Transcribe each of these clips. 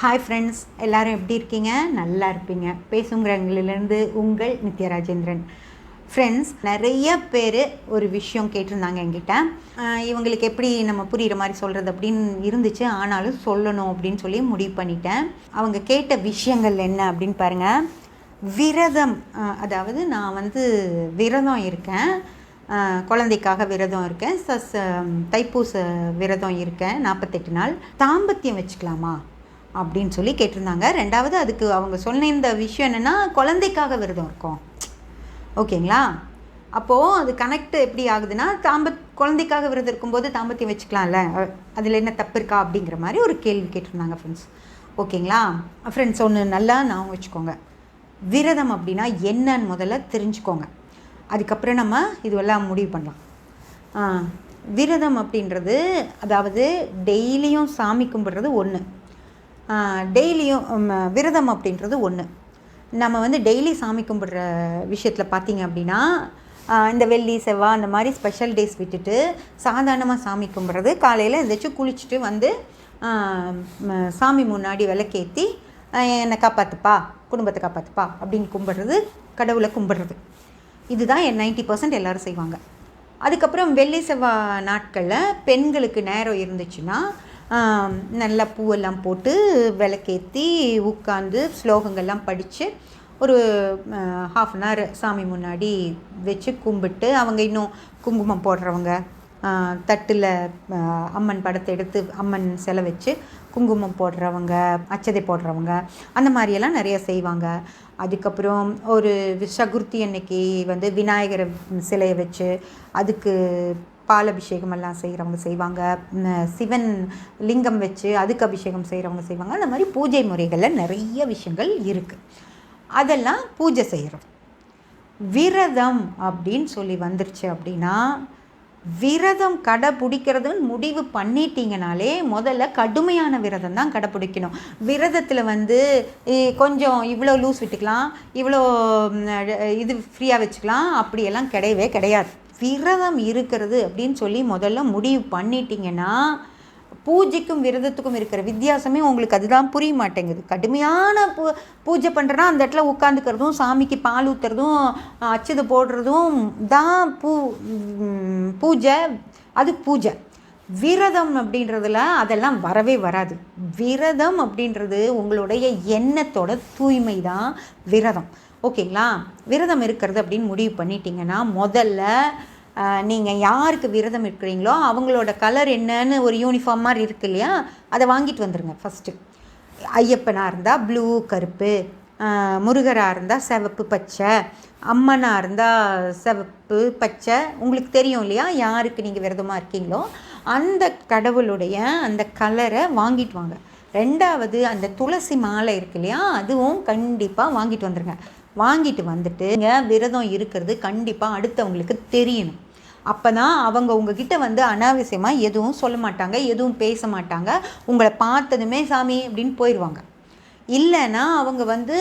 Hi friends எல்லோரும் எப்படி இருக்கீங்க? நல்லா இருப்பீங்க. பேசுங்கிறவங்களிலேருந்து உங்கள் நித்யராஜேந்திரன். ஃப்ரெண்ட்ஸ் நிறைய பேர் ஒரு விஷயம் கேட்டிருந்தாங்க என்கிட்ட. இவங்களுக்கு எப்படி நம்ம புரிகிற மாதிரி சொல்கிறது அப்படின்னு இருந்துச்சு. ஆனாலும் சொல்லணும் அப்படின்னு சொல்லி முடிவு பண்ணிட்டேன். அவங்க கேட்ட விஷயங்கள் என்ன அப்படின்னு பாருங்கள் விரதம் அதாவது நான் வந்து விரதம் இருக்கேன். குழந்தைக்காக விரதம் இருக்கேன். சஸ் தைப்பூச விரதம் இருக்கேன். நாற்பத்தெட்டு நாள். தாம்பத்தியம் வச்சுக்கலாமா? அப்படின்னு சொல்லி கேட்டிருந்தாங்க. ரெண்டாவது அதுக்கு அவங்க சொன்ன இந்த விஷயம் என்னென்னா குழந்தைக்காக விரதம் இருக்கும். ஓகேங்களா? அப்போது அது கனெக்ட் எப்படி ஆகுதுன்னா தாம்ப குழந்தைக்காக விரதம் இருக்கும்போது தாம்பத்தியம் வச்சுக்கலாம்ல. அதில் என்ன தப்பு இருக்கா அப்படிங்கிற மாதிரி ஒரு கேள்வி கேட்டிருந்தாங்க ஃப்ரெண்ட்ஸ் ஓகேங்களா? ஃப்ரெண்ட்ஸ் ஒன்று நல்லா நான் வச்சுக்கோங்க. விரதம் அப்படின்னா என்னன்னு முதல்ல தெரிஞ்சுக்கோங்க. அதுக்கப்புறம் நம்ம இதுவெல்லாம் முடிவு பண்ணலாம். ஆ, விரதம் அப்படின்றது அதாவது டெய்லியும் சாமி கும்பிட்றது ஒன்று டெய்லியும் விரதம் அப்படின்றது ஒன்று நம்ம வந்து டெய்லி சாமி கும்பிட்ற விஷயத்தில் பார்த்தீங்க அப்படின்னா இந்த வெள்ளி செவ்வாய் அந்த மாதிரி ஸ்பெஷல் டேஸ் விட்டுட்டு சாதாரணமாக சாமி கும்பிட்றது காலையில் எந்திரிச்சு குளிச்சுட்டு வந்து சாமி முன்னாடி விளக்கேற்றி என்னை காப்பாற்றுப்பா குடும்பத்தை காப்பாற்றுப்பா அப்படின்னு கும்பிட்றது கடவுளை கும்பிட்றது. இதுதான் என் நைன்ட்டி பர்சன்ட் எல்லோரும் செய்வாங்க. அதுக்கப்புறம் வெள்ளி செவ்வாய் நாட்களில் பெண்களுக்கு நேரம் இருந்துச்சுன்னா நல்லா பூவெல்லாம் போட்டு விளக்கேற்றி உட்காந்து ஸ்லோகங்கள்லாம் படித்து ஒரு ஹாஃப் அன் ஹவர் சாமி முன்னாடி வச்சு கும்பிட்டு அவங்க இன்னும் குங்குமம் போடுறவங்க தட்டில் அம்மன் படத்தை எடுத்து அம்மன் சிலை வச்சு குங்குமம் போடுறவங்க அச்சதை போடுறவங்க அந்த மாதிரியெல்லாம் நிறைய செய்வாங்க. அதுக்கப்புறம் ஒரு சகுர்த்தி அன்னைக்கு வந்து விநாயகர் சிலையை வச்சு அதுக்கு பால் அபிஷேகம் எல்லாம் செய்கிறவங்க செய்வாங்க சிவன் லிங்கம் வச்சு அதுக்கு அபிஷேகம் செய்கிறவங்க செய்வாங்க. அந்த மாதிரி பூஜை முறைகளில் நிறைய விஷயங்கள் இருக்குது அதெல்லாம் பூஜை செய்கிறோம் விரதம் அப்படின்னு சொல்லி வந்துருச்சு அப்படின்னா விரதம் கடைப்பிடிக்கிறதுன்னு முடிவு பண்ணிட்டீங்கனாலே முதல்ல கடுமையான விரதம் தான் கடைப்பிடிக்கணும் விரதத்தில் வந்து கொஞ்சம் இவ்வளோ லூஸ் விட்டுக்கலாம் இவ்வளோ இது ஃப்ரீயாக வச்சுக்கலாம் அப்படியெல்லாம் கிடையவே கிடையாது. விரதம் இருக்கிறது அப்படின்னு சொல்லி முதல்ல முடிவு பண்ணிட்டீங்கன்னா பூஜைக்கும் விரதத்துக்கும் இருக்கிற வித்தியாசமே உங்களுக்கு அதுதான் புரிய மாட்டேங்குது. கடுமையான பூ பூஜை பண்ணுறனா அந்த இடத்துல உட்காந்துக்கிறதும் சாமிக்கு பால் ஊற்றுறதும் அச்சுது போடுறதும் தான் பூ பூஜை. அது பூஜை. விரதம் அப்படின்றதுல அதெல்லாம் வரவே வராது. விரதம் அப்படின்றது உங்களுடைய எண்ணத்தோட தூய்மை தான் விரதம். ஓகேங்களா? விரதம் இருக்கிறது அப்படின்னு முடிவு பண்ணிட்டீங்கன்னா முதல்ல நீங்கள் யாருக்கு விரதம் இருக்கிறீங்களோ அவங்களோட கலர் என்னன்னு ஒரு யூனிஃபார்ம் மாதிரி இருக்கு இல்லையா அதை வாங்கிட்டு வந்துடுங்க ஃபஸ்ட்டு ஐயப்பனாக இருந்தால் ப்ளூ கருப்பு. முருகராக இருந்தால் சிவப்பு பச்சை. அம்மனாக இருந்தால் சிவப்பு பச்சை. உங்களுக்கு தெரியும் இல்லையா யாருக்கு நீங்கள் விரதமாக இருக்கீங்களோ அந்த கடவுளுடைய அந்த கலரை வாங்கிட்டு வாங்க. ரெண்டாவது அந்த துளசி மாலை இருக்கு இல்லையா அதுவும் கண்டிப்பாக வாங்கிட்டு வந்துடுங்க வாங்கிட்டு வந்துட்டு நீங்கள் விரதம் இருக்கிறது கண்டிப்பாக அடுத்தவங்களுக்கு தெரியணும். அப்போ தான் அவங்க உங்ககிட்ட வந்து அனாவசியமாக எதுவும் சொல்ல மாட்டாங்க எதுவும் பேச மாட்டாங்க. உங்களை பார்த்ததுமே சாமி அப்படின்னு போயிடுவாங்க இல்லைன்னா அவங்க வந்து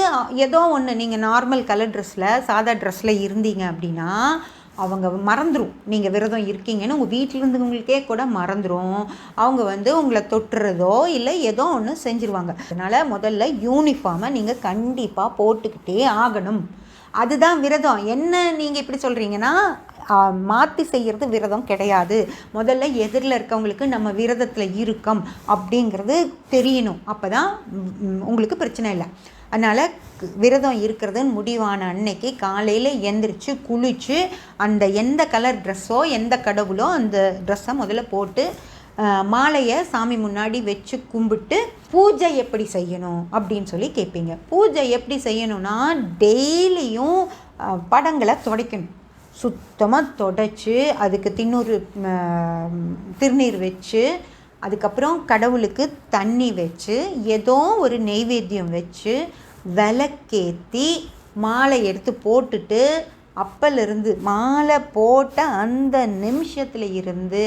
ஏதோ ஒன்று நீங்கள் நார்மல் கலர் ட்ரெஸ்ஸில் சாதா ட்ரெஸ்ஸில் இருந்தீங்க அப்படின்னா அவங்க மறந்துடும் நீங்கள் விரதம் இருக்கீங்கன்னு உங்கள் வீட்டில் இருந்தவங்களுக்கே கூட மறந்துடும் அவங்க வந்து உங்களை தொட்டுறதோ இல்லை ஏதோ ஒன்று செஞ்சுருவாங்க. அதனால் முதல்ல யூனிஃபார்மை நீங்கள் கண்டிப்பாக போட்டுக்கிட்டே ஆகணும். அதுதான் விரதம். என்ன நீங்கள் இப்படி சொல்கிறீங்கன்னா மாற்றி செய்கிறது விரதம் கிடையாது. முதல்ல எதிரில் இருக்கவங்களுக்கு நம்ம விரதத்தில் இருக்கோம் அப்படிங்கிறது தெரியணும். அப்போ தான் உங்களுக்கு பிரச்சனை இல்லை. அதனால் விரதம் இருக்கிறதுன்னு முடிவான அன்னைக்கு காலையில் எந்திரிச்சு குளித்து அந்த எந்த கலர் ட்ரெஸ்ஸோ எந்த கடவுளோ அந்த ட்ரெஸ்ஸை முதல்ல போட்டு மாலையை சாமி முன்னாடி வச்சு கும்பிட்டு பூஜை எப்படி செய்யணும் அப்படின்னு சொல்லி கேட்பீங்க பூஜை எப்படி செய்யணும்னா டெய்லியும் படங்களை துடைக்கணும். சுத்தமாக தொடச்சி அதுக்கு தின்னூறு திருநீர் வச்சு அதுக்கப்புறம் கடவுளுக்கு தண்ணி வச்சு ஏதோ ஒரு நெய்வேத்தியம் வச்சு விளக்கேற்றி மாலை எடுத்து போட்டுட்டு அப்பலிருந்து மாலை போட்ட அந்த நிமிஷத்தில் இருந்து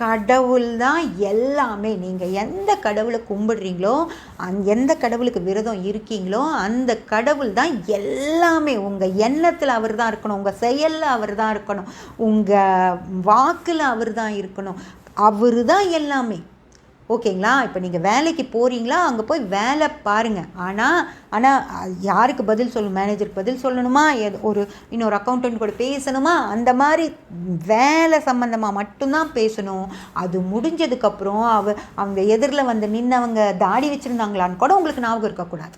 கடவுள் தான் எல்லாமே. நீங்கள் எந்த கடவுளை கும்பிடுறீங்களோ அந் எந்த கடவுளுக்கு விரதம் இருக்கீங்களோ அந்த கடவுள் தான் எல்லாமே. உங்கள் எண்ணத்தில் அவர் தான் இருக்கணும் உங்கள் செயலில் அவர் தான் இருக்கணும் உங்கள் வாக்கில் அவர் தான் இருக்கணும். அவர் தான் எல்லாமே. ஓகேங்களா? இப்போ நீங்கள் வேலைக்கு போகிறீங்களா அங்கே போய் வேலை பாருங்கள் ஆனால் ஆனால் யாருக்கு பதில் சொல்லணும்? மேனேஜருக்கு பதில் சொல்லணுமா? எது ஒரு இன்னொரு அக்கௌண்டன்ட் கூட பேசணுமா? அந்த மாதிரி வேலை சம்மந்தமாக மட்டும்தான் பேசணும். அது முடிஞ்சதுக்கப்புறம் அவ அவங்க எதிரில் வந்து நின்னவங்க தாடி வச்சுருந்தாங்களான்னு கூட உங்களுக்கு ஞாபகம் இருக்கக்கூடாது.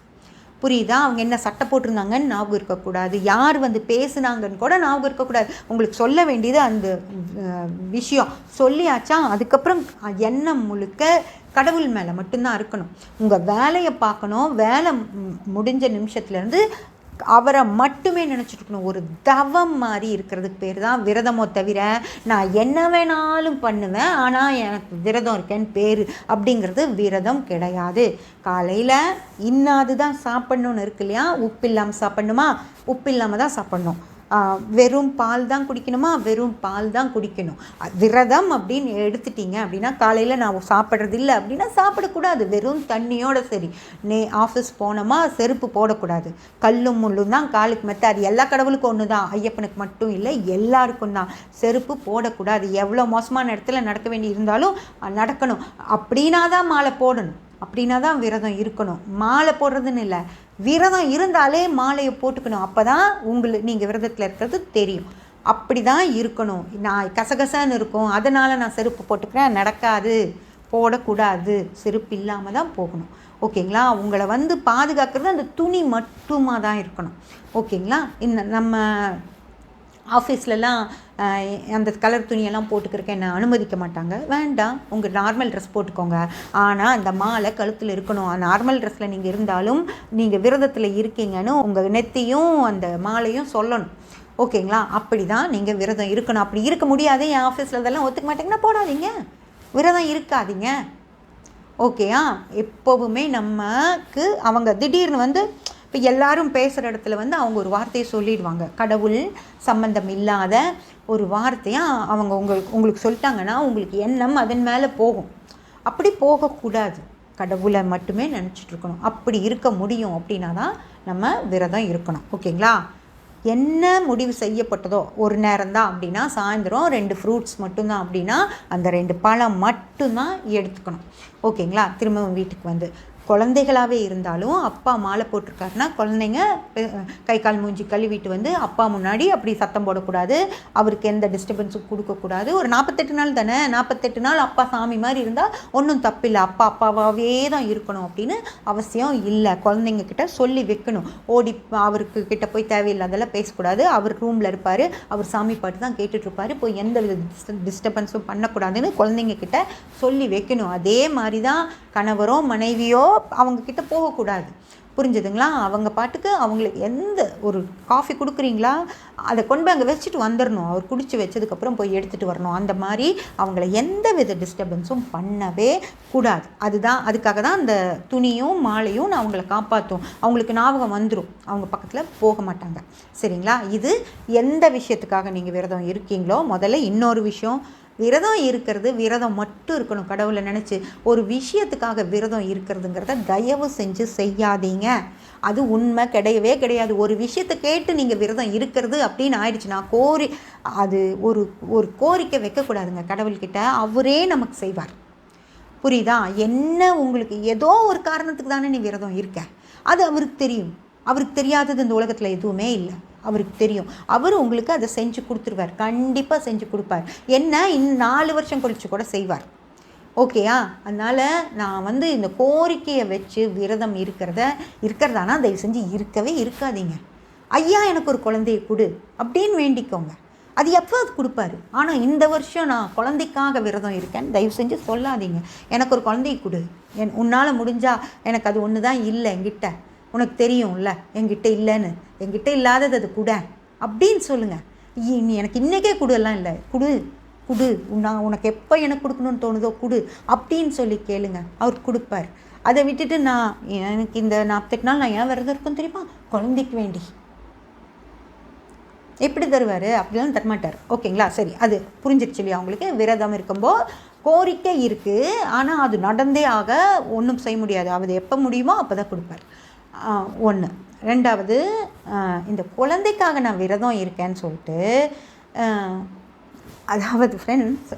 புரியுதா? அவங்க என்ன சட்டை போட்டிருந்தாங்கன்னு ஞாபகம் இருக்கக்கூடாது. யார் வந்து பேசுனாங்கன்னு கூட ஞாபகம் இருக்கக்கூடாது. உங்களுக்கு சொல்ல வேண்டியது அந்த விஷயம். சொல்லியாச்சா? அதுக்கப்புறம் எண்ணம் முழுக்க கடவுள் மேலே மட்டும்தான் இருக்கணும். உங்கள் வேலையை பார்க்கணும். வேலை முடிஞ்ச நிமிஷத்துலேருந்து அவரை மட்டுமே நினச்சிட்டு இருக்கணும் ஒரு தவம் மாதிரி இருக்கிறதுக்கு பேர் தான் விரதமோ தவிர நான் என்ன வேணாலும் பண்ணுவேன் ஆனால் எனக்கு விரதம் இருக்கேன்னு பேர் அப்படிங்கிறது விரதம் கிடையாது. காலையில் இன்னாது தான் சாப்பிட்ணுன்னு இருக்கு இல்லையா? உப்பு இல்லாமல் சாப்பிட்ணுமா? உப்பு இல்லாமல் தான் சாப்பிட்ணும். வெறும் பால் தான் குடிக்கணுமா? வெறும் பால் தான் குடிக்கணும். விரதம் அப்படின்னு எடுத்துட்டீங்க அப்படின்னா காலையில் நான் சாப்பிட்றது இல்லை அப்படின்னா சாப்பிடக்கூடாது. வெறும் தண்ணியோட சரி. நே ஆஃபீஸ் போனோமா செருப்பு போடக்கூடாது. கல்லும் முள்ளும் தான் காலுக்கு மெத்த. அது எல்லா கடவுளுக்கும் ஒன்று தான் ஐயப்பனுக்கு மட்டும் இல்லை எல்லாருக்கும் தான். செருப்பு போடக்கூடாது. எவ்வளோ மோசமான இடத்துல நடக்க வேண்டி இருந்தாலும் நடக்கணும். அப்படின்னா தான் மாலை போடணும். அப்படின்னா தான் விரதம் இருக்கணும். மாலை போடுறதுன்னு இல்லை. விரதம் இருந்தாலே மாலையை போட்டுக்கணும். அப்போ தான் உங்களுக்கு நீங்கள் விரதத்தில் இருக்கிறது தெரியும். அப்படி தான் இருக்கணும். நான் கசகசன்னு இருக்கும். அதனால் நான் செருப்பு போட்டுக்கிறேன். நடக்காது. போடக்கூடாது. செருப்பு இல்லாமல் தான் போகணும். ஓகேங்களா? உங்களை வந்து பாதுகாக்கிறது அந்த துணி மட்டுமாக தான் இருக்கணும். ஓகேங்களா? இந்த நம்ம ஆஃபீஸ்லலாம் அந்த கலர் துணியெல்லாம் போட்டுக்கிறக்க என்ன அனுமதிக்க மாட்டாங்க. வேண்டாம் உங்கள் நார்மல் ட்ரெஸ் போட்டுக்கோங்க. ஆனால் அந்த மாலை கழுத்தில் இருக்கணும். நார்மல் ட்ரெஸ்ஸில் நீங்கள் இருந்தாலும் நீங்கள் விரதத்தில் இருக்கீங்கன்னு உங்கள் நெத்தியும் அந்த மாலையும் சொல்லணும். ஓகேங்களா? அப்படி தான் நீங்கள் விரதம் இருக்கணும். அப்படி இருக்க முடியாது. என் ஆஃபீஸில் இதெல்லாம் ஒத்துக்க மாட்டேங்கன்னா போடாதீங்க. விரதம் இருக்காதீங்க. ஓகேயா? எப்போவுமே நமக்கு அவங்க திடீர்னு வந்து இப்போ எல்லாரும் பேசுகிற இடத்துல வந்து அவங்க ஒரு வார்த்தையை சொல்லிடுவாங்க. கடவுள் சம்பந்தம் இல்லாத ஒரு வார்த்தையாக அவங்க உங்களுக்கு உங்களுக்கு சொல்லிட்டாங்கன்னா உங்களுக்கு எண்ணம் அதன் மேலே போகும். அப்படி போகக்கூடாது. கடவுளை மட்டுமே நினச்சிட்டு இருக்கணும். அப்படி இருக்க முடியும் அப்படின்னா தான் நம்ம விரதம் இருக்கணும். ஓகேங்களா? என்ன முடிவு செய்யப்பட்டதோ ஒரு நேரம் தான் அப்படின்னா சாயந்தரம் ரெண்டு ஃப்ரூட்ஸ் மட்டும்தான் அப்படின்னா அந்த ரெண்டு பழம் மட்டும்தான் எடுத்துக்கணும். ஓகேங்களா? திரும்பவும் வீட்டுக்கு வந்து குழந்தைகளாகவே இருந்தாலும் அப்பா மாலை போட்டிருக்காருன்னா குழந்தைங்க கை கால் மூஞ்சி கழுவிட்டு வந்து அப்பா முன்னாடி அப்படி சத்தம் போடக்கூடாது. அவருக்கு எந்த டிஸ்டர்பன்ஸும் கொடுக்கக்கூடாது. ஒரு நாற்பத்தெட்டு நாள் தானே? நாற்பத்தெட்டு நாள் அப்பா சாமி மாதிரி இருந்தால் ஒன்றும் தப்பில்லை. அப்பா அப்பாவாகவே தான் இருக்கணும் அப்படின்னு அவசியம் இல்லை. குழந்தைங்க கிட்ட சொல்லி வைக்கணும். ஓடி அவருக்கு கிட்ட போய் தேவையில்லாதெல்லாம் பேசக்கூடாது. அவர் ரூமில் இருப்பார். அவர் சாமி பாட்டு தான் கேட்டுட்ருப்பார் போய் எந்த வித டிஸ்டர்பன்ஸும் பண்ணக்கூடாதுன்னு குழந்தைங்க கிட்ட சொல்லி வைக்கணும். அதே மாதிரி தான் கணவரோ மனைவியோ அவங்க கிட்ட போகக்கூடாது. புரிஞ்சுதுங்களா? அவங்க பாட்டுக்கு அவங்களுக்கு எந்த ஒரு காஃபி கொடுக்குறீங்களா? அதை கொண்டு போய் அங்கே வச்சுட்டு வந்துடணும் அவர் குடித்து வச்சதுக்கப்புறம் போய் எடுத்துகிட்டு வரணும். அந்த மாதிரி அவங்கள எந்த வித டிஸ்டர்பன்ஸும் பண்ணவே கூடாது. அதுதான் அதுக்காக தான் அந்த துணியும் மாலையும் நான் அவங்கள காப்பாற்றும் அவங்களுக்கு ஞாபகம் வந்துடும் அவங்க பக்கத்தில் போக மாட்டாங்க. சரிங்களா? இது எந்த விஷயத்துக்காக நீங்கள் விரதம் இருக்கீங்களோ முதல்ல இன்னொரு விஷயம். விரதம் இருக்கிறது விரதம் மட்டும் இருக்கணும். கடவுளை நினச்சி ஒரு விஷயத்துக்காக விரதம் இருக்கிறதுங்கிறத தயவு செஞ்சு செய்யாதீங்க. அது உண்மை கிடையவே கிடையாது. ஒரு விஷயத்தை கேட்டு நீங்கள் விரதம் இருக்கிறது அப்படின்னு ஆயிடுச்சுன்னா கோரி அது ஒரு ஒரு கோரிக்கை வைக்கக்கூடாதுங்க கடவுள்கிட்ட. அவரே நமக்கு செய்வார். புரியுதா? என்ன உங்களுக்கு ஏதோ ஒரு காரணத்துக்கு தானே நீ விரதம் இருக்க. அது அவருக்கு தெரியும். அவருக்கு தெரியாதது இந்த உலகத்தில் எதுவுமே இல்லை. அவருக்கு தெரியும். அவர் உங்களுக்கு அதை செஞ்சு கொடுத்துருவார். கண்டிப்பாக செஞ்சு கொடுப்பார். என்ன? இன்னும் நாலு வருஷம் கழிச்சு கூட செய்வார். ஓகேயா அதனால் நான் வந்து இந்த கோரிக்கையை வச்சு விரதம் இருக்கிறத இருக்கிறதானா? தயவு செஞ்சு இருக்கவே இருக்காதீங்க. ஐயா எனக்கு ஒரு குழந்தைய கொடு அப்படின்னு வேண்டிக்கோங்க. அது எப்போ அது கொடுப்பாரு? ஆனால் இந்த வருஷம் நான் குழந்தைக்காக விரதம் இருக்கேன். தயவு செஞ்சு சொல்லாதீங்க. எனக்கு ஒரு குழந்தைய கொடு. என் உன்னால் முடிஞ்சால் எனக்கு அது ஒன்று தான் இல்லை என்கிட்ட. உனக்கு தெரியும்ல என்கிட்ட இல்லைன்னு. என்கிட்ட இல்லாதது அது கூட. அப்படின்னு சொல்லுங்கள் நீ எனக்கு இன்றைக்கே கொடுலாம் இல்லை. கொடு குடு. நான் உனக்கு எப்போ எனக்கு கொடுக்கணும்னு தோணுதோ கொடு. அப்படின்னு சொல்லி கேளுங்க. அவர் கொடுப்பார். அதை விட்டுட்டு நான் எனக்கு இந்த நாற்பத்தெட்டு நாள் நான் ஏன் விரதம் இருக்கும் தெரியுமா? குழந்தைக்கு வேண்டி. எப்படி தருவார்? அப்படிலாம் தரமாட்டார். ஓகேங்களா? சரி அது புரிஞ்சிருச்சு இல்லையா அவங்களுக்கு விரதம் இருக்கும்போது கோரிக்கை இருக்குது ஆனால் அது நடந்தே ஆக ஒன்றும் செய்ய முடியாது. அது எப்போ முடியுமோ அப்போ தான் கொடுப்பார். ஒன்று ரெண்டாவது இந்த குழந்தைக்காக நான் விரதம் இருக்கேன்னு சொல்லிட்டு அதாவது ஃப்ரெண்ட்ஸ்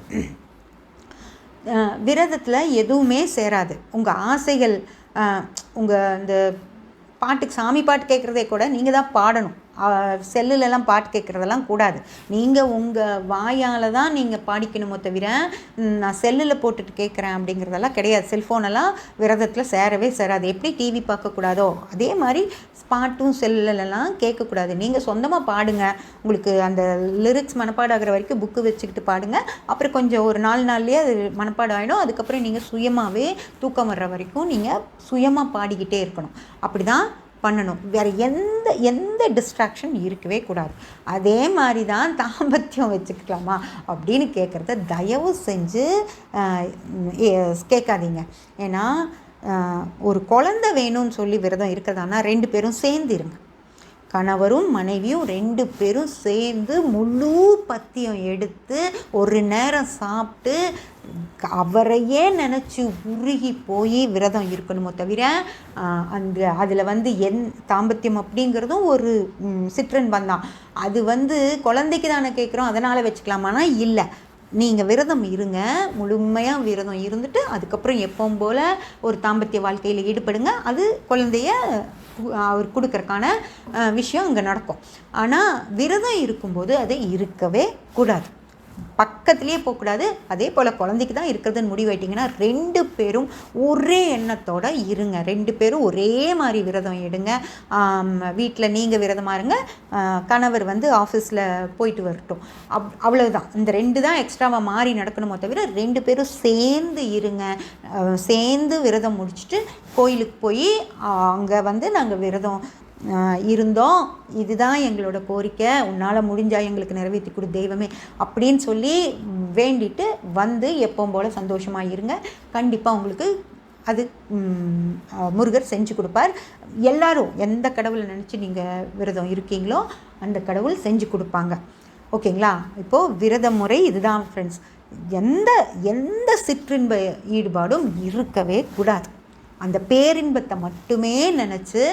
விரதத்தில் எதுவுமே சேராது. உங்கள் ஆசைகள் உங்கள் இந்த பாட்டுக்கு சாமி பாட்டு கேட்குறதே கூட நீங்கள் தான் பாடணும். செல்லுலலாம் பாட்டு கேட்குறதெல்லாம் கூடாது. நீங்கள் உங்கள் வாயால் தான் நீங்கள் பாடிக்கணுமோ தவிர நான் செல்லில் போட்டுட்டு கேட்குறேன் அப்படிங்கிறதெல்லாம் கிடையாது. செல்ஃபோனெல்லாம் விரதத்தில் சேரவே சேராது. எப்படி டிவி பார்க்கக்கூடாதோ அதே மாதிரி பாட்டும் செல்லுலலாம் கேட்கக்கூடாது. நீங்கள் சொந்தமாக பாடுங்க. உங்களுக்கு அந்த லிரிக்ஸ் மனப்பாடாகிற வரைக்கும் புக்கு வச்சுக்கிட்டு பாடுங்க. அப்புறம் கொஞ்சம் ஒரு நாலு நாள்லேயே அது மனப்பாடம் ஆகிடும் அதுக்கப்புறம் நீங்கள் சுயமாகவே தூக்கம் வர்ற வரைக்கும் நீங்கள் சுயமாக பாடிக்கிட்டே இருக்கணும். அப்படி தான் பண்ணணும். வேறு எந்த எந்த டிஸ்ட்ராக்ஷன் இருக்கவே கூடாது. அதே மாதிரி தான் தாம்பத்தியம் வச்சுக்கலாமா அப்படின்னு கேட்குறத தயவு செஞ்சு கேட்காதீங்க. ஏன்னா ஒரு குழந்த வேணும்னு சொல்லி விரதம் இருக்கிறதானா ரெண்டு பேரும் சேர்ந்து இருங்க. கணவரும் மனைவியும் ரெண்டு பேரும் சேர்ந்து முழு பத்தியம் எடுத்து ஒரு நேரம் சாப்பிட்டு அவரையே நினச்சி உருகி போய் விரதம் இருக்கணுமோ தவிர அந்த அதில் வந்து என் தாம்பத்தியம் அப்படிங்கிறதும் ஒரு சிற்றன் அது வந்து குழந்தைக்கு தானே கேட்குறோம் அதனால் வச்சுக்கலாமானா? இல்லை. நீங்கள் விரதம் இருங்க முழுமையாக விரதம் இருந்துட்டு அதுக்கப்புறம் எப்பவும் போல் ஒரு தாம்பத்திய வாழ்க்கையில் ஈடுபடுங்க. அது குழந்தைய அவர் கொடுக்குறக்கான விஷயம் அங்கே நடக்கும். ஆனால் விரதம் இருக்கும்போது அதை இருக்கவே கூடாது. பக்கத்துலேயே போகக்கூடாது. அதே போல் குழந்தைக்கு தான் இருக்கிறதுன்னு முடிவாயிட்டிங்கன்னா ரெண்டு பேரும் ஒரே எண்ணத்தோடு இருங்க. ரெண்டு பேரும் ஒரே மாதிரி விரதம் எடுங்க. வீட்டில் நீங்கள் விரதமாக இருங்க. கணவர் வந்து ஆஃபீஸில் போயிட்டு வரட்டும். அப் அவ்வளோதான் இந்த ரெண்டு தான் எக்ஸ்ட்ராவாக மாறி நடக்கணுமோ தவிர ரெண்டு பேரும் சேர்ந்து இருங்க. சேர்ந்து விரதம் முடிச்சுட்டு கோயிலுக்கு போய் அங்கே வந்து நாங்கள் விரதம் இருந்தோம். இதுதான் எங்களோட கோரிக்கை. உன்னால் முடிஞ்சால் எங்களுக்கு நிறைவேற்றி கொடு தெய்வமே அப்படின்னு சொல்லி வேண்டிட்டு வந்து எப்பவும் போல் சந்தோஷமாக இருங்க. கண்டிப்பாக உங்களுக்கு அது முருகர் செஞ்சு கொடுப்பார். எல்லாரும் எந்த கடவுளை நினச்சி நீங்கள் விரதம் இருக்கீங்களோ அந்த கடவுள் செஞ்சு கொடுப்பாங்க. ஓகேங்களா? இப்போது விரத முறை இதுதான் ஃப்ரெண்ட்ஸ் எந்த எந்த சிற்றின்ப ஈடுபாடும் இருக்கவே கூடாது. அந்த பேரின்பத்தை மட்டுமே நினச்சி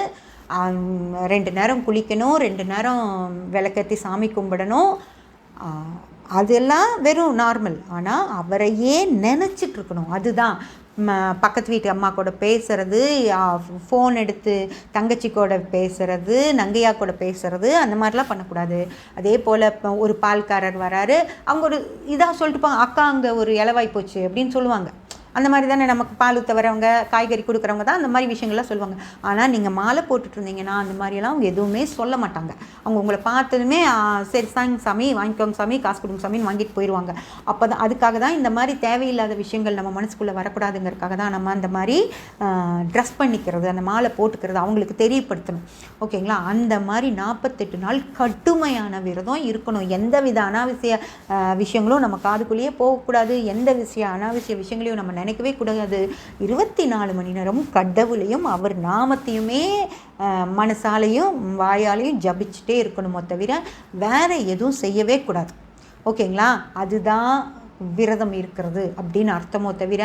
ரெண்டு நேரம் குளிக்கணும் ரெண்டு நேரம் விளக்கத்தி சாமி கும்பிடணும். அதெல்லாம் வெறும் நார்மல் ஆனால் அவரையே நினச்சிட்ருக்கணும் அதுதான். பக்கத்து வீட்டு அம்மா கூட பேசுகிறது ஃபோன் எடுத்து தங்கச்சி கூட பேசுகிறது நங்கையா கூட பேசுகிறது அந்த மாதிரிலாம் பண்ணக்கூடாது. அதே போல் ஒரு பால்காரர் வராரு அவங்க ஒரு இதாக சொல்லிட்டு போங்க அக்கா அங்கே ஒரு இலவாய் போச்சு அப்படின்னு சொல்லுவாங்க. அந்த மாதிரி தானே நமக்கு பால் ஊற்ற வரவங்க காய்கறி கொடுக்குறவங்க தான் அந்த மாதிரி விஷயங்கள்லாம் சொல்லுவாங்க. ஆனால் நீங்கள் மாலை போட்டுட்டு இருந்தீங்கன்னா அந்த மாதிரியெல்லாம் அவங்க எதுவுமே சொல்ல மாட்டாங்க. அவங்க உங்களை பார்த்ததுமே சரி சாங் சாமி வாங்கிக்கோங்க சாமி காசு கொடுங்க சாமின்னு வாங்கிட்டு போயிடுவாங்க அப்போ தான் அதுக்காக தான் இந்த மாதிரி தேவையில்லாத விஷயங்கள் நம்ம மனசுக்குள்ளே வரக்கூடாதுங்கிறதுக்காக தான் நம்ம அந்த மாதிரி ட்ரெஸ் பண்ணிக்கிறது அந்த மாலை போட்டுக்கிறது அவங்களுக்கு தெரியப்படுத்தணும். ஓகேங்களா? அந்த மாதிரி நாற்பத்தெட்டு நாள் கடுமையான விரதம் இருக்கணும். எந்த வித அனாவசிய விஷயங்களும் நம்ம காதுக்குள்ளேயே போகக்கூடாது. எந்த விஷயம் அனாவசிய விஷயங்களையும் நம்ம நினைக்கவே கூடாது. இருபத்தி நாலு மணி நேரமும் கடவுளையும் அவர் நாமத்தையுமே மனசாலையும் வாயாலையும் ஜபிச்சுட்டே இருக்கணுமோ தவிர வேறு எதுவும் செய்யவே கூடாது. ஓகேங்களா? அதுதான் விரதம் இருக்கிறது அப்படின்னு அர்த்தமோ தவிர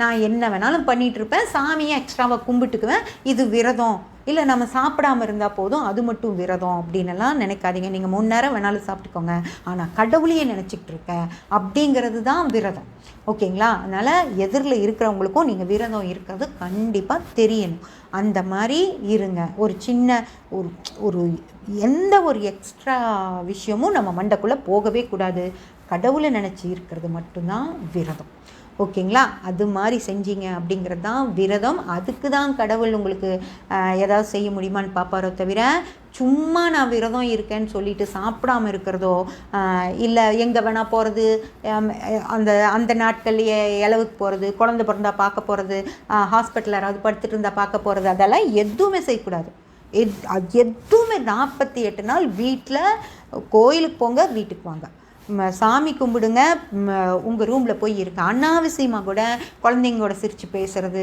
நான் என்ன வேணாலும் பண்ணிகிட்டு இருப்பேன் சாமியை எக்ஸ்ட்ராவாக கும்பிட்டுக்குவேன். இது விரதம். இல்லை நம்ம சாப்பிடாமல் இருந்தால் போதும் அது மட்டும் விரதம் அப்படின்லாம் நினைக்காதீங்க. நீங்கள் முன் நேரம் வேணாலும் சாப்பிட்டுக்கோங்க. ஆனால் கடவுளையே நினச்சிக்கிட்டு இருக்க அப்படிங்கிறது தான் விரதம். ஓகேங்களா? அதனால் எதிரில் இருக்கிறவங்களுக்கும் நீங்கள் விரதம் இருக்கிறது கண்டிப்பாக தெரியணும். அந்த மாதிரி இருங்க. ஒரு சின்ன ஒரு ஒரு எந்த ஒரு எக்ஸ்ட்ரா விஷயமும் நம்ம மண்டைக்குள்ளே போகவே கூடாது. கடவுளை நினச்சி இருக்கிறது மட்டும்தான் விரதம். ஓகேங்களா? அது மாதிரி செஞ்சீங்க அப்படிங்கிறது தான் விரதம். அதுக்கு தான் கடவுள் உங்களுக்கு ஏதாவது செய்ய முடியுமான்னு பார்ப்பாரோ தவிர சும்மா நான் விரதம் இருக்கேன்னு சொல்லிட்டு சாப்பிடாம இருக்கிறதோ இல்லை எங்கே வேணால் போகிறது அந்த அந்த நாட்கள்லேயே இளவுக்கு போகிறது குழந்த பிறந்தா பார்க்க போகிறது ஹாஸ்பிட்டலில் யாராவது படுத்துட்டு இருந்தால் பார்க்க போகிறது அதெல்லாம் எதுவுமே செய்யக்கூடாது. எத் எதுவுமே நாற்பத்தி எட்டு நாள் வீட்டில் கோயிலுக்கு போங்க வீட்டுக்கு வாங்க. சாமி கும்பிடுங்க. உங்கள் ரூமில் போய் இருக்க அனாவசியமாக கூட குழந்தைங்களோட சிரித்து பேசுகிறது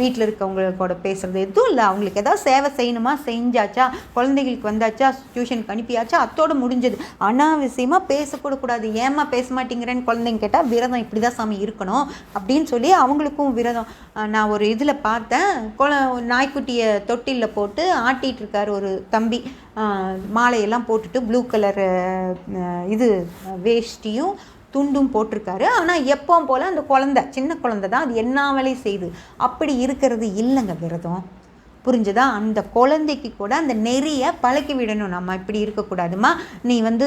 வீட்டில் இருக்கவங்க கூட பேசுகிறது எதுவும் இல்லை. அவங்களுக்கு ஏதாவது சேவை செய்யணுமா? செஞ்சாச்சா? குழந்தைங்களுக்கு வந்தாச்சா? டியூஷனுக்கு அனுப்பியாச்சா? அத்தோடு முடிஞ்சது. அனாவசியமாக பேசக்கூடக்கூடாது ஏமா பேச மாட்டேங்கிறேன்னு குழந்தைங்க கேட்டால் விரதம் இப்படி தான் சாமி இருக்கணும். அப்படின்னு சொல்லி அவங்களுக்கும் விரதம். நான் ஒரு இதில் பார்த்தேன். குழ நாய்க்குட்டியை தொட்டிலில் போட்டு ஆட்டிகிட்டு இருக்கார் ஒரு தம்பி. மாலையெல்லாம் போட்டுட்டு ப்ளூ கலர் இது வேஷ்டியும் துண்டும் போட்டிருக்காரு. ஆனால் எப்போவும் போல் அந்த குழந்தை சின்ன குழந்தை தான். அது என்ன வேலை செய்யுது அப்படி இருக்கிறது இல்லைங்க விரதம். புரிஞ்சுதா? அந்த குழந்தைக்கு கூட அந்த நெறியை பழக்கி விடணும். நம்ம இப்படி இருக்கக்கூடாதுமா? நீ வந்து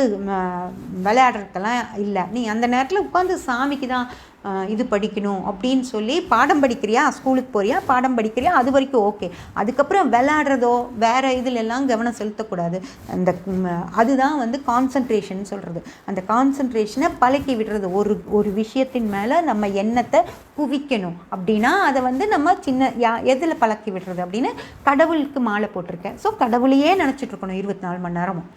விளையாடுறதுக்கெல்லாம் இல்லை. நீ அந்த நேரத்தில் உட்காந்து சாமிக்கு தான் இது படிக்கணும் அப்படின்னு சொல்லி பாடம் படிக்கிறியா? ஸ்கூலுக்கு போறியா? பாடம் படிக்கிறியா? அது வரைக்கும் ஓகே. அதுக்கப்புறம் விளையாடுறதோ வேறு இதிலெல்லாம் கவனம் செலுத்தக்கூடாது. அந்த அதுதான் வந்து கான்சன்ட்ரேஷன் சொல்கிறது அந்த கான்சன்ட்ரேஷனை பழக்கி விடுறது. ஒரு ஒரு விஷயத்தின் மேலே நம்ம எண்ணத்தை குவிக்கணும். அப்படின்னா அதை வந்து நம்ம சின்ன யா எதில் பழக்கி விடுறது அப்படின்னு கடவுளுக்கு மாலை போட்டிருக்கேன். ஸோ கடவுளையே நினச்சிட்ருக்கணும் இருபத்தி நாலு மணி நேரமும்.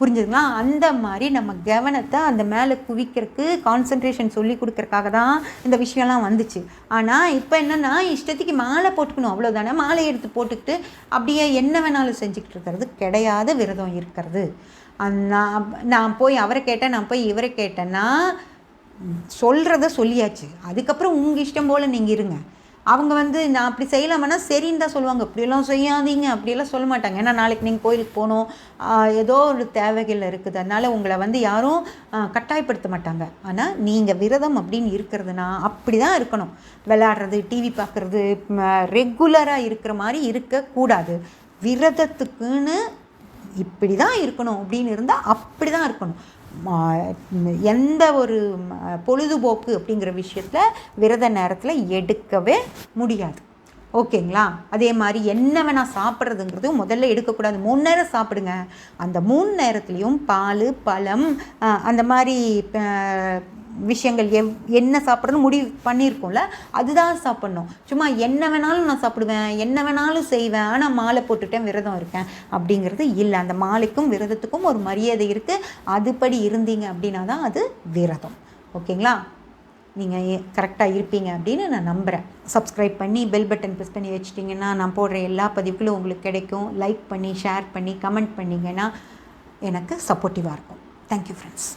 புரிஞ்சுதுங்களா? அந்த மாதிரி நம்ம கவனத்தை அந்த மேலே குவிக்கிறதுக்கு கான்சன்ட்ரேஷன் சொல்லி கொடுக்கறக்காக தான் இந்த விஷயம்லாம் வந்துச்சு. ஆனால் இப்போ என்னென்னா இஷ்டத்துக்கு மாலை போட்டுக்கணும் அவ்வளோதானே மாலை எடுத்து போட்டுக்கிட்டு அப்படியே என்ன வேணாலும் செஞ்சுக்கிட்டு இருக்கிறது கிடையாது விரதம் இருக்கிறது. நான் நான் போய் அவரை கேட்டேன் நான் போய் இவரை கேட்டேன்னா சொல்கிறத சொல்லியாச்சு. அதுக்கப்புறம் உங்கள் இஷ்டம் போல் நீங்கள் இருங்க. அவங்க வந்து நான் அப்படி செய்யலாமன்னா சரின்னு தான் சொல்லுவாங்க. இப்படியெல்லாம் செய்யாதீங்க அப்படியெல்லாம் சொல்ல மாட்டாங்க. ஏன்னா நாளைக்கு நீங்கள் கோயிலுக்கு போகணும். ஏதோ ஒரு தேவைகள் இருக்குது. அதனால் உங்களை வந்து யாரும் கட்டாயப்படுத்த மாட்டாங்க. ஆனால் நீங்கள் விரதம் அப்படின்னு இருக்கிறதுனா அப்படி தான் இருக்கணும். விளையாடுறது டிவி பார்க்குறது ரெகுலராக இருக்கிற மாதிரி இருக்கக்கூடாது. விரதத்துக்குன்னு இப்படி தான் இருக்கணும் அப்படின்னு இருந்தால் அப்படி தான் இருக்கணும். எந்த ஒரு பொழுதுபோக்கு அப்படிங்கிற விஷயத்தில் விரத நேரத்தில் எடுக்கவே முடியாது. ஓகேங்களா? அதே மாதிரி என்ன வேணால் சாப்பிட்றதுங்கிறது முதல்ல எடுக்கக்கூடாது. மூணு நேரம் சாப்பிடுங்க. அந்த மூணு நேரத்துலேயும் பால் பழம் அந்த மாதிரி விஷயங்கள் எவ் என்ன சாப்பிட்றதுன்னு முடிவு பண்ணியிருக்கோம்ல அதுதான் சாப்பிட்ணும். சும்மா என்ன வேணாலும் நான் சாப்பிடுவேன் என்ன வேணாலும் செய்வேன் ஆனால் மாலை போட்டுட்டேன் விரதம் இருக்கேன் அப்படிங்கிறது இல்லை. அந்த மாலைக்கும் விரதத்துக்கும் ஒரு மரியாதை இருக்குது அதுபடி இருந்தீங்க அப்படின்னா தான் அது விரதம். ஓகேங்களா? நீங்கள் கரெக்டாக இருப்பீங்க அப்படின்னு நான் நம்புகிறேன் சப்ஸ்கிரைப் பண்ணி பெல் பட்டன் ப்ரெஸ் பண்ணி வச்சிட்டிங்கன்னா நான் போடுற எல்லா பதிவுகளும் உங்களுக்கு கிடைக்கும். லைக் பண்ணி ஷேர் பண்ணி கமெண்ட் பண்ணிங்கன்னா எனக்கு சப்போர்ட்டிவாக இருக்கும். Thank you friends